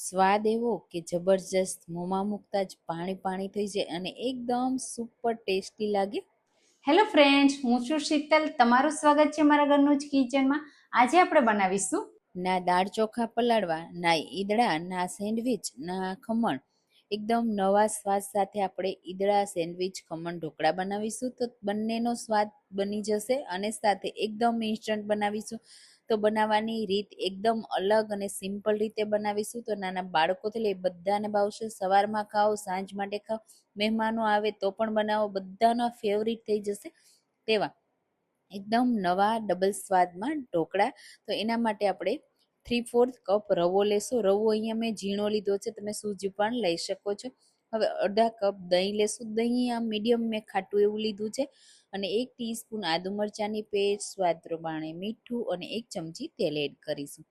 સ્વાદ એવો કે જબરજસ્ત મોંમાં મૂકતા જ પાણી પાણી થઈ જાય અને એકદમ સુપર ટેસ્ટી લાગે. હેલો ફ્રેન્ડ્સ હું છું શીતલ. તમારું સ્વાગત છે મારા ઘરનું જ કિચનમાં. આજે આપણે બનાવીશું ના દાળ ચોખા પલાળવા ના ઈદડા ના સેન્ડવિચ ના ખમણ. એકદમ નવા સ્વાદ સાથે આપણે ઈદડા સેન્ડવિચ ખમણ ઢોકળા બનાવીશું તો બંનેનો સ્વાદ બની જશે અને સાથે એકદમ ઇન્સ્ટન્ટ બનાવીશું. તો બનાવવાની રીત એકદમ અલગ અને સિમ્પલ રીતે બનાવીશું. તો નાના બાળકોથી લઈ બધાને ભાવશે, સવારમાં ખાઓ, સાંજ માટે ખાઓ, મહેમાનો આવે તો પણ બનાવો, બધાના ફેવરિટ થઈ જશે તેવા. એકદમ નવા ડબલ સ્વાદમાં ઢોકળા. તો એના માટે આપણે થ્રી ફોર્થ કપ રવો લેશો. રવો અહીંયા મેં ઝીણો લીધો છે. તમે સૂજી પણ લઈ શકો છો. હવે અડધા કપ દહીં લેશું. દહીં આમ મીડિયમ મેં ખાટું એવું લીધું છે અને એક ટીસ્પૂન આદુ મરચાંની પેસ્ટ, સ્વાદ પ્રમાણે મીઠું અને એક ચમચી તેલ એડ કરીશું.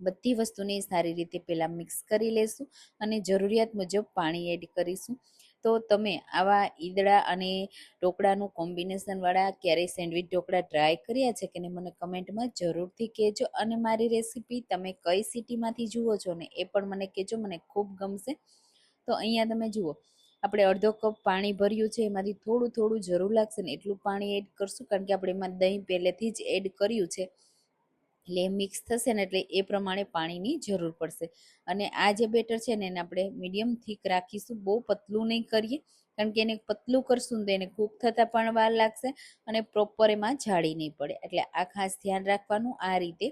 બધી વસ્તુને સારી રીતે પહેલાં મિક્સ કરી લેશું અને જરૂરિયાત મુજબ પાણી એડ કરીશું. તો તમે આવા ઈદડા અને ઢોકળાનું કોમ્બિનેશનવાળા ક્યારેય સેન્ડવિચ ઢોકળા ટ્રાય કર્યા છે કે નહીં મને કમેન્ટમાં જરૂરથી કહેજો અને મારી રેસીપી તમે કઈ સિટીમાંથી જુઓ છો ને એ પણ મને કહેજો. મને ખૂબ ગમશે. તો અહીંયા તમે જુઓ, આપણે અડધો કપ પાણી ભર્યું છે, એમાંથી થોડું થોડું જરૂર લાગશે ને એટલું પાણી એડ કરશું, કારણ કે આપણે એમાં દહીં પહેલેથી જ એડ કર્યું છે. એટલે મિક્સ થશે ને એટલે એ પ્રમાણે પાણીની જરૂર પડશે. અને આ જે બેટર છે ને એને આપણે મીડિયમ થીક રાખીશું, બહુ પતલું નહીં કરીએ, કારણ કે એને પતલું કરશું તો એને કૂક થતાં પણ વાર લાગશે અને પ્રોપર એમાં જાળી નહીં પડે. એટલે આ ખાસ ધ્યાન રાખવાનું, આ રીતે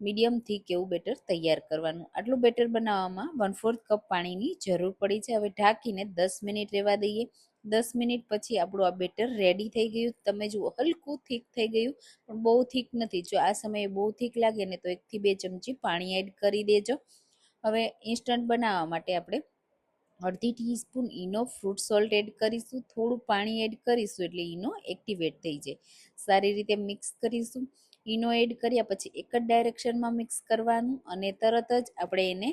મીડિયમ થીક એવું બેટર તૈયાર કરવાનું? આટલું બેટર બનાવવામાં વન ફોર્થ કપ પાણીની જરૂર પડી છે. હવે ઢાંકીને દસ મિનિટ રહેવા દઈએ. દસ મિનિટ પછી આપણું આ બેટર રેડી થઈ ગયું. તમે જુઓ, હલકું થીક થઈ ગયું, પણ બહુ થીક નથી. જો આ સમયે બહુ થીક લાગે ને તો એકથી બે ચમચી પાણી એડ કરી દેજો. હવે ઇન્સ્ટન્ટ બનાવવા માટે આપણે અડધી teaspoon Eno fruit salt add કરીશું. થોડું પાણી એડ કરીશું એટલે ઈનો એક્ટિવેટ થઈ જાય. સારી રીતે મિક્સ કરીશું. ઈનો એડ કર્યા પછી એક જ ડાયરેક્શનમાં મિક્સ કરવાનું અને તરત જ આપણે એને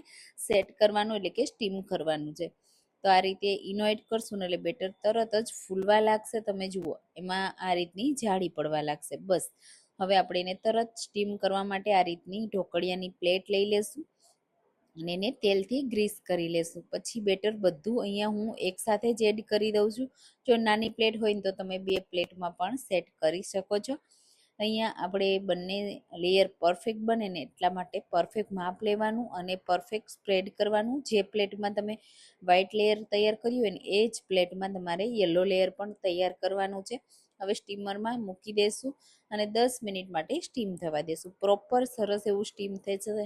સેટ કરવાનું એટલે કે સ્ટીમ કરવાનું છે. તો આ રીતે ઈનો એડ કરશું ને એટલે બેટર તરત જ ફૂલવા લાગશે. તમે જુઓ, એમાં આ રીતની જાળી પડવા લાગશે. બસ. હવે આપણે એને તરત સ્ટીમ કરવા માટે આ રીતની ઢોકળિયાની પ્લેટ લઈ લેશું અને એને તેલથી ગ્રીસ કરી લેશું. પછી બેટર બધું અહીંયા હું એકસાથે જ એડ કરી દઉં છું. જો નાની પ્લેટ હોય ને તો તમે બે પ્લેટમાં પણ સેટ કરી શકો છો. અહીંયા આપણે બંને લેયર પરફેક્ટ બને ને એટલા માટે પરફેક્ટ માપ લેવાનું અને પરફેક્ટ સ્પ્રેડ કરવાનું. જે પ્લેટમાં તમે વ્હાઇટ લેયર તૈયાર કર્યું હોય ને એ જ પ્લેટમાં તમારે યલો લેયર પણ તૈયાર કરવાનું છે. હવે સ્ટીમરમાં મૂકી દેશું અને દસ મિનિટ માટે સ્ટીમ થવા દેશું. પ્રોપર સરસ એવું સ્ટીમ થઈ જશે.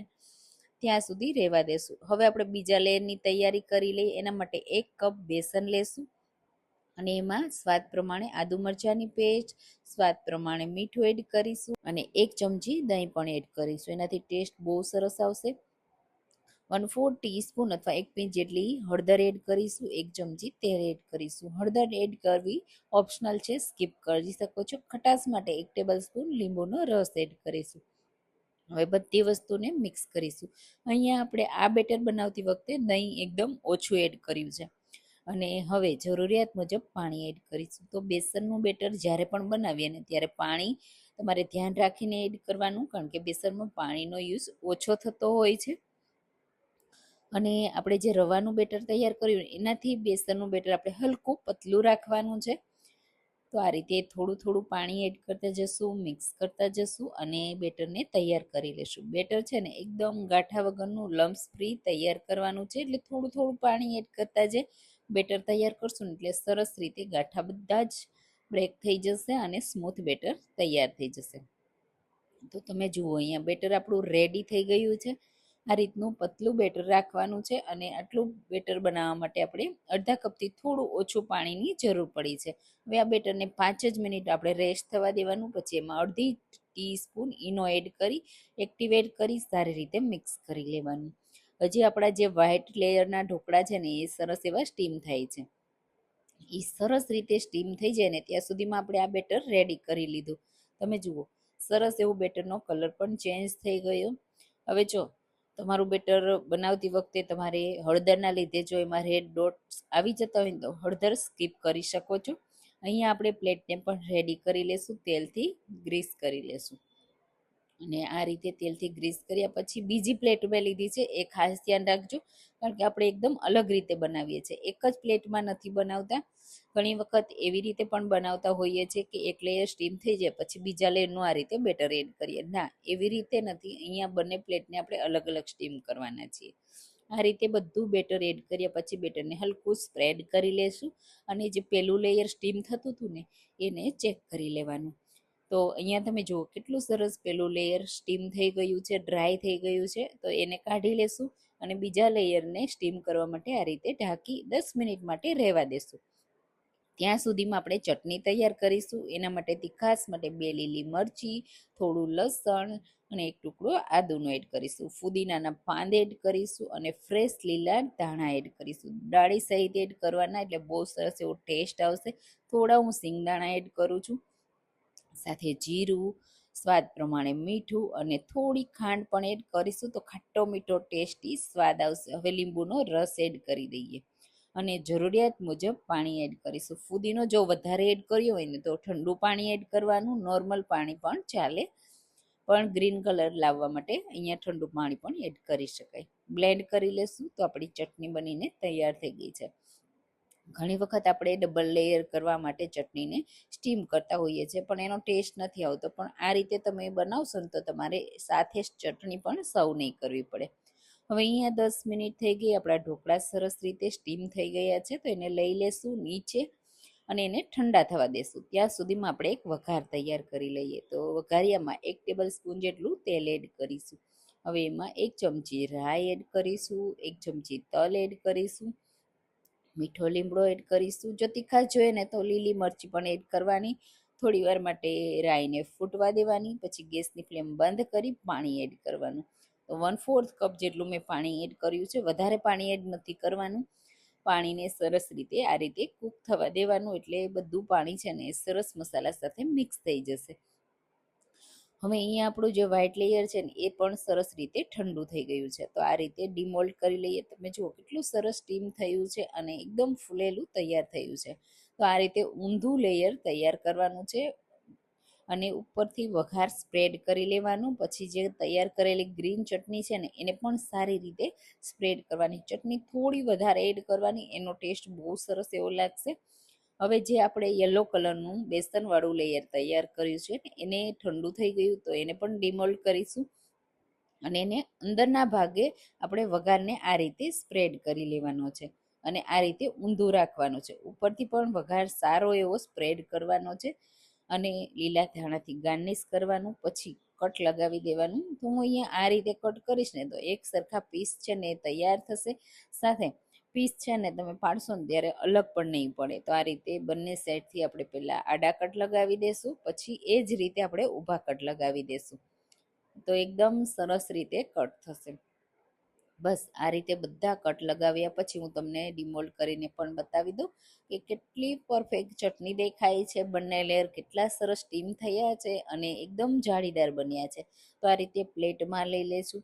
ત્યાં સુધી રહેવા દેશું. હવે આપણે બીજા લેયરની તૈયારી કરી લઈએ. એના માટે એક કપ બેસન લેશું. અને એમાં સ્વાદ પ્રમાણે આદુ મરચાંની પેસ્ટ, સ્વાદ પ્રમાણે મીઠું એડ કરીશું અને એક ચમચી દહીં પણ એડ કરીશું. એનાથી ટેસ્ટ બહુ સરસ આવશે. વન ફોર ટીસ્પૂન અથવા એક પિંચ જેટલી હળદર એડ કરીશું, એક ચમચી તેલ એડ કરીશું. હળદર એડ કરવી ઓપ્શનલ છે સ્કીપ કરી શકો છો. ખટાશ માટે એક ટેબલ સ્પૂન લીંબુનો રસ એડ કરીશું. હવે બધી વસ્તુને મિક્સ કરીશું. અહીંયા આપણે આ બેટર બનાવતી વખતે દહીં એકદમ ઓછું એડ કર્યું છે. અને હવે જરૂરિયાત મુજબ પાણી એડ કરીશું. તો બેસનનું બેટર જ્યારે પણ બનાવીએ ને ત્યારે પાણી તમારે ધ્યાન રાખીને એડ કરવાનું, કારણ કે બેસનમાં પાણીનો યુઝ ઓછો થતો હોય છે. અને આપણે જે રવાનું બેટર તૈયાર કર્યું, એનાથી બેસનનું બેટર આપણે હલકું પતલું રાખવાનું છે. તો આ રીતે થોડું થોડું પાણી એડ કરતા જશું મિક્સ કરતા જશું અને બેટરને તૈયાર કરી લેશું. બેટર છે ને એકદમ ગાંઠા વગરનું લમ્સ ફ્રી તૈયાર કરવાનું છે, એટલે થોડું થોડું પાણી એડ કરતા જે બેટર તૈયાર કરશું એટલે સરસ રીતે ગાંઠા બધા જ બ્રેક થઈ જશે અને સ્મૂથ બેટર તૈયાર થઈ જશે. તો તમે જુઓ અહીંયા બેટર આપણું રેડી થઈ ગયું છે. આ રીતનું પતલું બેટર રાખવાનું છે અને આટલું બેટર બનાવવા માટે આપણે અડધા કપથી થોડું ઓછું પાણીની જરૂર પડી છે. હવે આ બેટરને પાંચ જ મિનિટ આપણે રેસ્ટ થવા દેવાનું, પછી એમાં અડધી ટીસ્પૂન ઈનો એડ કરી એક્ટિવેટ કરી, સારી રીતે મિક્સ કરી લેવાનું. હજી આપણા જે વ્હાઇટ લેયરના ઢોકળા છે ને એ સરસ એવા સ્ટીમ થાય છે. એ સરસ રીતે સ્ટીમ થઈ જાય ને ત્યાં સુધીમાં આપણે આ બેટર રેડી કરી લીધું. તમે જુઓ, સરસ એવું બેટરનો કલર પણ ચેન્જ થઈ ગયો. હવે જો, તમારું બેટર બનાવતી વખતે તમારે હળદરના લીધે જો એમાં રેડ ડોટ્સ આવી જતા હોય તો હળદર સ્કીપ કરી શકો છો. અહીંયા આપણે પ્લેટને પણ રેડી કરી લેશું, તેલથી ગ્રીસ કરી લેશું. અને આ રીતે તેલથી ગ્રીસ કર્યા પછી બીજી પ્લેટ મેં લીધી છે, એ ખાસ ધ્યાન રાખજો, કારણ કે આપણે એકદમ અલગ રીતે બનાવીએ છીએ. એક જ પ્લેટમાં નથી બનાવતા. ઘણી વખત એવી રીતે પણ બનાવતા હોઈએ છીએ કે એક લેયર સ્ટીમ થઈ જાય, પછી બીજા લેયરનું આ રીતે બેટર એડ કરીએ. ના, એવી રીતે નથી. અહીંયા બંને પ્લેટને આપણે અલગ અલગ સ્ટીમ કરવાના છીએ. આ રીતે બધું બેટર એડ કર્યા પછી બેટરને હલકું સ્પ્રેડ કરી લેશું અને જે પેલું લેયર સ્ટીમ થતું હતું ને, એને ચેક કરી લેવાનું. તો અહીંયા તમે જુઓ, કેટલું સરસ પેલું લેયર સ્ટીમ થઈ ગયું છે ડ્રાય થઈ ગયું છે, તો એને કાઢી લેશું અને બીજા લેયરને સ્ટીમ કરવા માટે આ રીતે ઢાંકી દસ મિનિટ માટે રહેવા દેશું. ત્યાં સુધીમાં આપણે ચટણી તૈયાર કરીશું, એના માટે તીખાસ માટે બે લીલી મરચી, થોડું લસણ અને એક ટુકડો આદુનો એડ કરીશું. ફુદીનાના પાંદ એડ કરીશું અને ફ્રેશ લીલા ધાણા એડ કરીશું. ડાળી સહિત એડ કરવાના એટલે બહુ સરસ એવો ટેસ્ટ આવશે. થોડા હું સિંગદાણા એડ કરું છું. સાથે જીરું, સ્વાદ પ્રમાણે મીઠું અને થોડી ખાંડ પણ એડ કરીશું તો ખાટો મીઠો ટેસ્ટી સ્વાદ આવશે. હવે લીંબુનો રસ એડ કરી દઈએ અને જરૂરિયાત મુજબ પાણી એડ કરીશું. ફુદીનો જો વધારે એડ કર્યો હોય ને તો ઠંડુ પાણી એડ કરવાનું, નોર્મલ પાણી પણ ચાલે. પણ ગ્રીન કલર લાવવા માટે અહીંયા ઠંડુ પાણી પણ એડ કરી શકાય. બ્લેન્ડ કરી લેશું તો આપણી ચટણી બનીને તૈયાર થઈ ગઈ છે. ઘણી વખત આપણે ડબલ લેયર કરવા માટે ચટણીને સ્ટીમ કરતા હોઈએ છીએ, પણ એનો ટેસ્ટ નથી આવતો. પણ આ રીતે તમે બનાવશો ને તો તમારે સાથે જ ચટણી પણ સર્વ નહીં કરવી પડે. હવે અહીંયા દસ મિનિટ થઈ ગઈ, આપણા ઢોકળા સરસ રીતે સ્ટીમ થઈ ગયા છે, તો એને લઈ લેશું નીચે અને એને ઠંડા થવા દેશું. ત્યાં સુધીમાં આપણે એક વઘાર તૈયાર કરી લઈએ. તો વઘારિયામાં એક ટેબલ સ્પૂન જેટલું તેલ એડ કરીશું. હવે એમાં એક ચમચી રાઈ એડ કરીશું, એક ચમચી તલ એડ કરીશું મીઠો લીમડો એડ કરીશું. જો તીખા જોઈએ ને તો લીલી મરચી પણ એડ કરવાની. થોડી વાર માટે રાઈને ફૂટવા દેવાની. પછી ગેસની ફ્લેમ બંધ કરી પાણી એડ કરવાનું. તો વન ફોર્થ કપ જેટલું મેં પાણી એડ કર્યું છે. વધારે પાણી એડ નથી કરવાનું. પાણીને સરસ રીતે આ રીતે કૂક થવા દેવાનું. એટલે બધું પાણી છે ને સરસ મસાલા સાથે મિક્સ થઈ જશે. હવે અહીંયા આપણું જે વ્હાઇટ લેયર છે ને, એ પણ સરસ રીતે ઠંડુ થઈ ગયું છે. તો આ રીતે ડિમોલ્ડ કરી લઈએ તમે જુઓ કેટલું સરસ સ્ટીમ થયું છે અને એકદમ ફૂલેલું તૈયાર થયું છે. તો આ રીતે ઊંધું લેયર તૈયાર કરવાનું છે અને ઉપરથી વઘાર સ્પ્રેડ કરી લેવાનું. પછી જે તૈયાર કરેલી ગ્રીન ચટણી છે ને, એને પણ સારી રીતે સ્પ્રેડ કરવાની. ચટણી થોડી વધારે એડ કરવાની, એનો ટેસ્ટ બહુ સરસ એવો લાગશે. હવે જે આપણે યલો કલરનું બેસનવાળું લેયર તૈયાર કર્યું છે એને ઠંડુ થઈ ગયું તો એને પણ ડિમોલ્ડ કરીશું. અને એને અંદરના ભાગે આપણે વઘારને આ રીતે સ્પ્રેડ કરી લેવાનો છે અને આ રીતે ઊંધું રાખવાનું છે. ઉપરથી પણ વઘાર સારો એવો સ્પ્રેડ કરવાનો છે અને લીલા ધાણાથી ગાર્નિશ કરવાનું, પછી કટ લગાવી દેવાનું. તો હું અહીંયા આ રીતે કટ કરીશ ને તો એક સરખા પીસ છે ને તૈયાર થશે. સાથે પીસ છે ને તમે પાડશો ને ત્યારે અલગ પણ નહીં પડે. તો આ રીતે બંને સાઈડથી આપણે પહેલાં આડા કટ લગાવી દેશું, પછી એ જ રીતે આપણે ઊભા કટ લગાવી દેશું. તો એકદમ સરસ રીતે કટ થશે. બસ આ રીતે બધા કટ લગાવ્યા પછી હું તમને ડિમોલ્ડ કરીને પણ બતાવી દઉં કે કેટલી પરફેક્ટ ચટણી દેખાય છે. બંને લેયર કેટલા સરસ સ્ટીમ થયા છે અને એકદમ જાળીદાર બન્યા છે. તો આ રીતે પ્લેટમાં લઈ લેશું.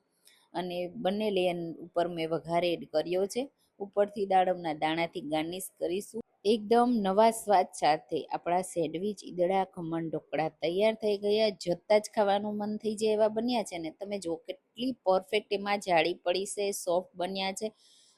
અને બંને લેયર ઉપર મેં વઘાર એડ કર્યો છે. ઉપરથી દાડમના દાણાથી ગાર્નિશ કરીશું. એકદમ નવા સ્વાદ સાથે આપણા સેન્ડવિચ ઈદડા ખમણ, ઢોકળા તૈયાર થઈ ગયા. જતાં જ ખાવાનું મન થઈ જાય એવા બન્યા છે ને તમે જો કેટલી પરફેક્ટ એમાં જાળી પડી છે સોફ્ટ બન્યા છે.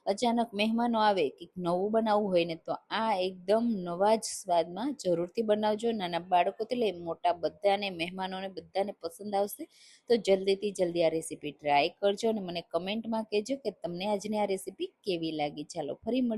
અચાનક મહેમાનો આવે કે નવું બનાવવું હોય ને તો આ એકદમ નવા જ સ્વાદમાં જરૂરથી બનાવજો. નાના બાળકોથી લઈ મોટા બધાને, મહેમાનોને બધાને પસંદ આવશે. તો જલ્દીથી જલ્દી આ રેસીપી ટ્રાય કરજો અને મને કમેન્ટમાં કહેજો કે તમને આજની આ રેસીપી કેવી લાગી. ચાલો, ફરી મળી